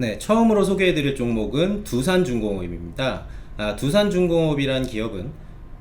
네, 처음으로 소개해드릴 종목은 두산중공업입니다. 아, 두산중공업이란 기업은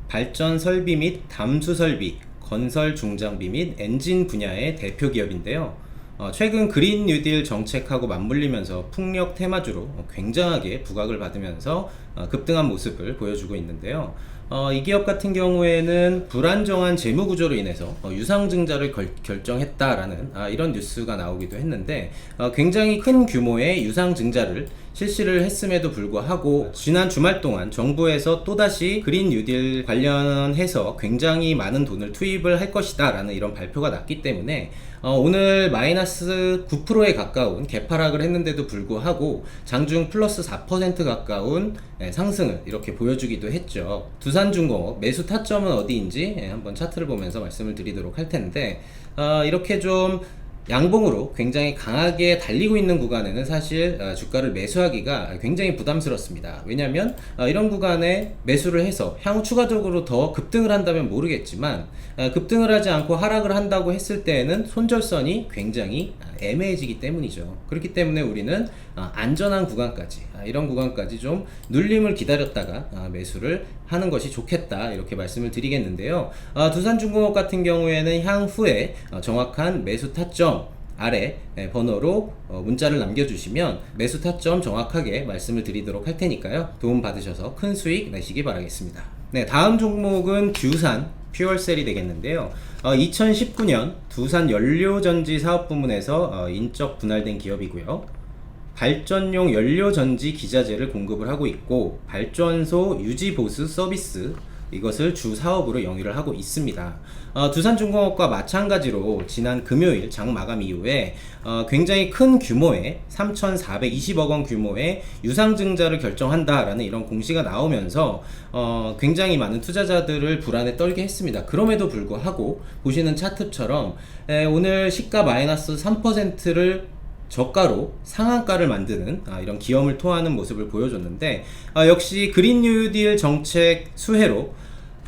발전 설비 및 담수 설비, 건설 중장비 및 엔진 분야의 대표 기업인데요. 어, 최근 그린 뉴딜 정책하고 맞물리면서 풍력 테마주로 어, 굉장하게 부각을 받으면서 어, 급등한 모습을 보여주고 있는데요. 어, 이 기업 같은 경우에는 불안정한 재무 구조로 인해서 어, 유상증자를 결, 결정했다라는 아, 이런 뉴스가 나오기도 했는데 어, 굉장히 큰 규모의 유상증자를 실시를 했음에도 불구하고 지난 주말 동안 정부에서 또다시 그린 뉴딜 관련해서 굉장히 많은 돈을 투입을 할 것이다 라는 이런 발표가 났기 때문에 어, 오늘 마이너스 9%에 가까운 개파락을 했는데도 불구하고 장중 플러스 4% 가까운 예, 상승을 이렇게 보여주기도 했죠. 두산중공업 매수 타점은 어디인지 예, 한번 차트를 보면서 말씀을 드리도록 할 텐데 어, 이렇게 좀 양봉으로 굉장히 강하게 달리고 있는 구간에는 사실 어, 주가를 매수하기가 굉장히 부담스럽습니다. 왜냐하면 어, 이런 구간에 매수를 해서 향후 추가적으로 더 급등을 한다면 모르겠지만 어, 급등을 하지 않고 하락을 한다고 했을 때에는 손절선이 굉장히 아, 애매해지기 때문이죠. 그렇기 때문에 우리는 어, 안전한 구간까지 아, 이런 구간까지 좀 눌림을 기다렸다가 아, 매수를 하는 것이 좋겠다 이렇게 말씀을 드리겠는데요. 아, 두산중공업 같은 경우에는 향후에 어, 정확한 매수 타점 아래 예, 번호로 어, 문자를 남겨주시면 매수 타점 정확하게 말씀을 드리도록 할 테니까요. 도움 받으셔서 큰 수익 내시기 바라겠습니다. 네, 다음 종목은 규산 퓨얼셀이 되겠는데요. 어, 2019년 두산 연료전지 사업 부문에서 어, 인적 분할된 기업이고요. 발전용 연료 전지 기자재를 공급을 하고 있고 발전소 유지 보수 서비스 이것을 주 사업으로 영위를 하고 있습니다. 어, 두산중공업과 마찬가지로 지난 금요일 장 마감 이후에 어, 굉장히 큰 규모의 3,420억 원 규모의 유상증자를 결정한다라는 이런 공시가 나오면서 어, 굉장히 많은 투자자들을 불안에 떨게 했습니다. 그럼에도 불구하고 보시는 차트처럼 에, 오늘 시가 마이너스 3%를 저가로 상한가를 만드는 아, 이런 기염을 토하는 모습을 보여줬는데 아, 역시 그린 뉴딜 정책 수혜로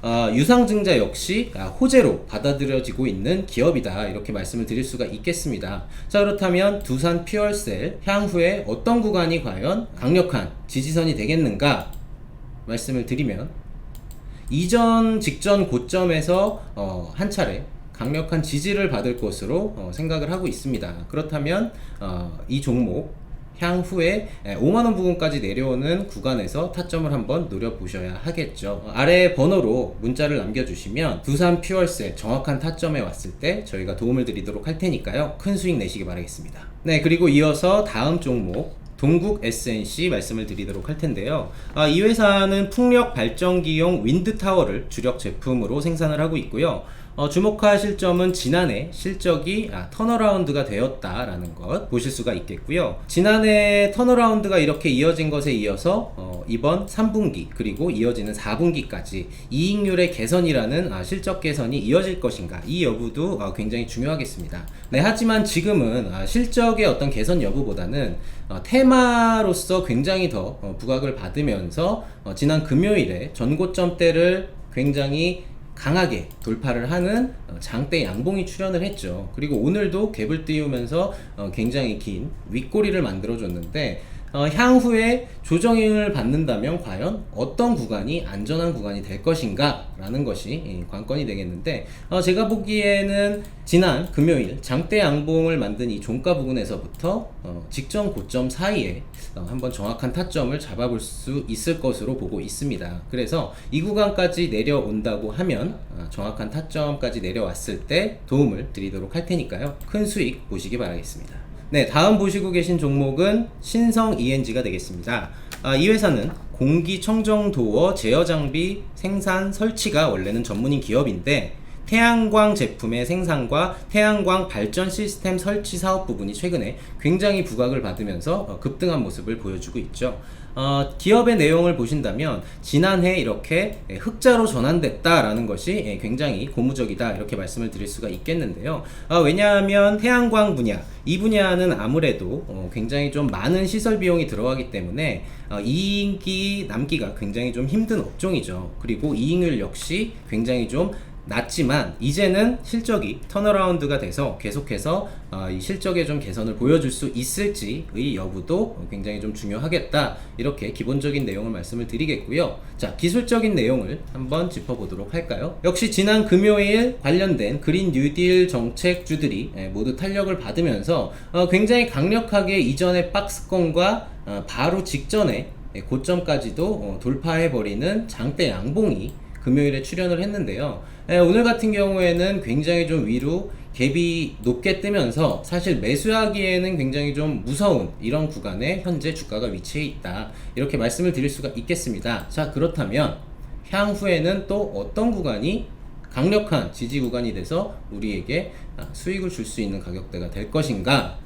아, 유상증자 역시 아, 호재로 받아들여지고 있는 기업이다 이렇게 말씀을 드릴 수가 있겠습니다. 자 그렇다면 두산 퓨얼셀 향후에 어떤 구간이 과연 강력한 지지선이 되겠는가 말씀을 드리면 이전 직전 고점에서 어, 한 차례 강력한 지지를 받을 것으로 어, 생각을 하고 있습니다. 그렇다면 어, 이 종목 향후에 5만원 부근까지 내려오는 구간에서 타점을 한번 노려보셔야 하겠죠. 어, 아래 번호로 문자를 남겨주시면 두산 퓨얼셀 정확한 타점에 왔을 때 저희가 도움을 드리도록 할 테니까요. 큰 수익 내시기 바라겠습니다. 네, 그리고 이어서 다음 종목 동국 SNC 말씀을 드리도록 할 텐데요. 아, 이 회사는 풍력 발전기용 윈드 타워를 주력 제품으로 생산을 하고 있고요. 어, 주목하실 점은 지난해 실적이 아, 턴어라운드가 되었다라는 것 보실 수가 있겠고요. 지난해 턴어라운드가 이렇게 이어진 것에 이어서 어, 이번 3분기 그리고 이어지는 4분기까지 이익률의 개선이라는 아, 실적 개선이 이어질 것인가 이 여부도 어, 굉장히 중요하겠습니다. 네, 하지만 지금은 아, 실적의 어떤 개선 여부보다는 어, 테마로서 굉장히 더 어, 부각을 받으면서 어, 지난 금요일에 전고점대를 굉장히 강하게 돌파를 하는 어, 장대 양봉이 출현을 했죠. 그리고 오늘도 갭을 띄우면서 어, 굉장히 긴 윗꼬리를 만들어줬는데 어, 향후에 조정을 받는다면 과연 어떤 구간이 안전한 구간이 될 것인가 라는 것이 예, 관건이 되겠는데 어, 제가 보기에는 지난 금요일 장대 양봉을 만든 이 종가 부근에서부터 어, 직전 고점 사이에 어, 한번 정확한 타점을 잡아볼 수 있을 것으로 보고 있습니다. 그래서 이 구간까지 내려온다고 하면 어, 정확한 타점까지 내려왔을 때 도움을 드리도록 할 테니까요. 큰 수익 보시기 바라겠습니다. 네, 다음 보시고 계신 종목은 신성 ENG가 되겠습니다. 아, 이 회사는 공기청정 도어 제어 장비 생산 설치가 원래는 전문인 기업인데 태양광 제품의 생산과 태양광 발전 시스템 설치 사업 부분이 최근에 굉장히 부각을 받으면서 어, 급등한 모습을 보여주고 있죠. 어, 기업의 내용을 보신다면 지난해 이렇게 예, 흑자로 전환됐다라는 것이 예, 굉장히 고무적이다 이렇게 말씀을 드릴 수가 있겠는데요. 아, 왜냐하면 태양광 분야 이 분야는 아무래도 어, 굉장히 좀 많은 시설 비용이 들어가기 때문에 어, 이익이 남기가 굉장히 좀 힘든 업종이죠. 그리고 이익률 역시 굉장히 좀 났지만 이제는 실적이 턴어라운드가 돼서 계속해서 어, 이 실적에 좀 개선을 보여줄 수 있을지의 여부도 굉장히 좀 중요하겠다. 이렇게 기본적인 내용을 말씀을 드리겠고요. 자 기술적인 내용을 한번 짚어보도록 할까요? 역시 지난 금요일 관련된 그린 뉴딜 정책주들이 예, 모두 탄력을 받으면서 어, 굉장히 강력하게 이전의 박스권과 어, 바로 직전에 예, 고점까지도 어, 돌파해버리는 장대 양봉이 금요일에 출연을 했는데요. 예, 오늘 같은 경우에는 굉장히 좀 위로 갭이 높게 뜨면서 사실 매수하기에는 굉장히 좀 무서운 이런 구간에 현재 주가가 위치해 있다. 이렇게 말씀을 드릴 수가 있겠습니다. 자, 그렇다면 향후에는 또 어떤 구간이 강력한 지지 구간이 돼서 우리에게 아, 수익을 줄 수 있는 가격대가 될 것인가?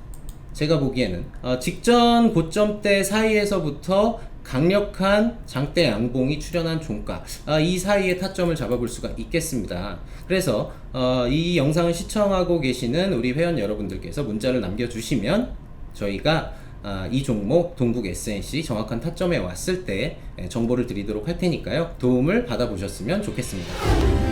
제가 보기에는 어, 직전 고점대 사이에서부터 강력한 장대 양봉이 출현한 종가 아, 이 사이에 타점을 잡아볼 수가 있겠습니다. 그래서 어, 이 영상을 시청하고 계시는 우리 회원 여러분들께서 문자를 남겨주시면 저희가 아, 이 종목 동국 SNC 정확한 타점에 왔을 때 예, 정보를 드리도록 할 테니까요. 도움을 받아보셨으면 좋겠습니다.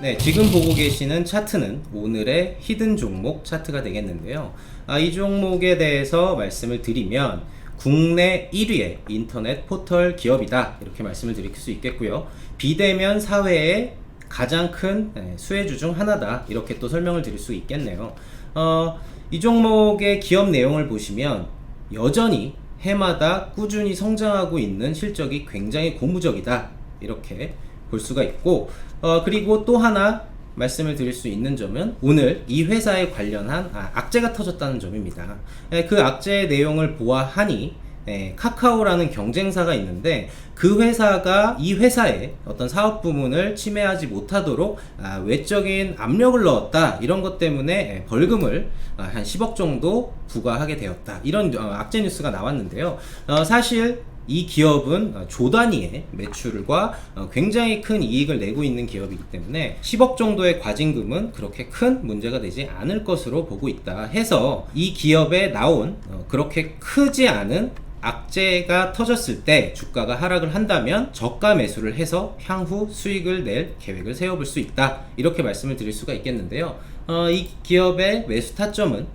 네, 지금 보고 계시는 차트는 오늘의 히든 종목 차트가 되겠는데요. 아, 이 종목에 대해서 말씀을 드리면 국내 1위의 인터넷 포털 기업이다. 이렇게 말씀을 드릴 수 있겠고요. 비대면 사회의 가장 큰 네, 수혜주 중 하나다. 이렇게 또 설명을 드릴 수 있겠네요. 어, 이 종목의 기업 내용을 보시면 여전히 해마다 꾸준히 성장하고 있는 실적이 굉장히 고무적이다. 이렇게 볼 수가 있고 어, 그리고 또 하나 말씀을 드릴 수 있는 점은 오늘 이 회사에 관련한 아, 악재가 터졌다는 점입니다. 예, 그 악재의 내용을 보아하니 예, 카카오라는 경쟁사가 있는데 그 회사가 이 회사의 어떤 사업 부문을 침해하지 못하도록 아, 외적인 압력을 넣었다 이런 것 때문에 예, 벌금을 아, 한 10억 정도 부과하게 되었다 이런 어, 악재 뉴스가 나왔는데요. 어, 사실 이 기업은 어, 조 단위의 매출과 어, 굉장히 큰 이익을 내고 있는 기업이기 때문에 10억 정도의 과징금은 그렇게 큰 문제가 되지 않을 것으로 보고 있다 해서 이 기업에 나온 어, 그렇게 크지 않은 악재가 터졌을 때 주가가 하락을 한다면 저가 매수를 해서 향후 수익을 낼 계획을 세워볼 수 있다. 이렇게 말씀을 드릴 수가 있겠는데요. 어, 이 기업의 매수 타점은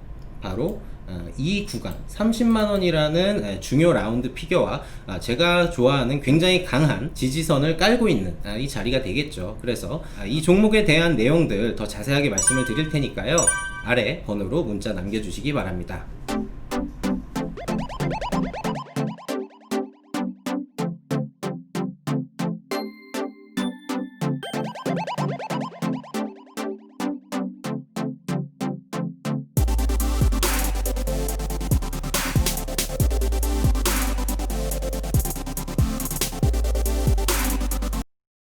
바로 어, 이 구간 30만 원이라는 에, 중요 라운드 피겨와 아, 제가 좋아하는 굉장히 강한 지지선을 깔고 있는 아, 이 자리가 되겠죠. 그래서 아, 이 종목에 대한 내용들 더 자세하게 말씀을 드릴 테니까요. 아래 번호로 문자 남겨주시기 바랍니다.